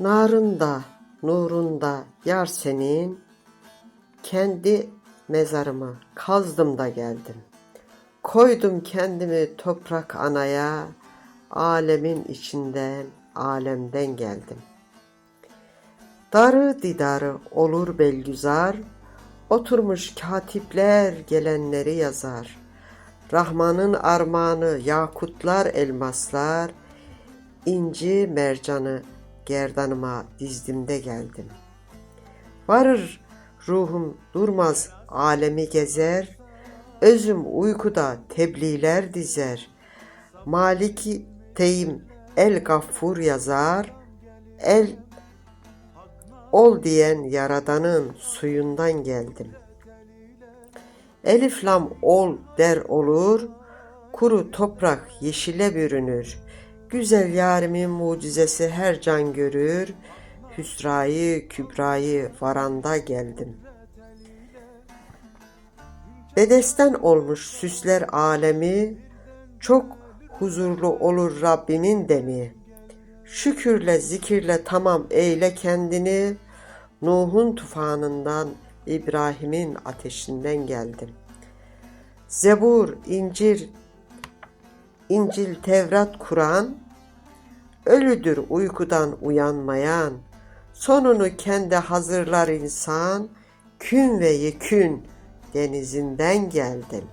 Narında, nurunda yar senin, kendi mezarımı kazdım da geldim. Koydum kendimi toprak anaya, alemin içinden, alemden geldim. Darı didarı olur belgüzar, oturmuş katipler gelenleri yazar. Rahman'ın armağanı yakutlar elmaslar, inci mercanı gerdanıma dizdimde geldim. Varır ruhum durmaz alemi gezer, özüm uykuda tebliğler dizer. Maliki teyim el gaffur yazar, el ol diyen yaradanın suyundan geldim. Elif lam ol der olur, kuru toprak yeşile bürünür. Güzel yarimin mucizesi her can görür, hüsrayı kübrayı varanda geldim. Bedesten olmuş süsler alemi, çok huzurlu olur Rabbimin demi. Şükürle zikirle tamam eyle kendini, Nuh'un tufanından İbrahim'in ateşinden geldim. Zebur, İncil, İncil, Tevrat, Kur'an, ölüdür uykudan uyanmayan, sonunu kendi hazırlar insan, kün ve yekün denizinden geldim.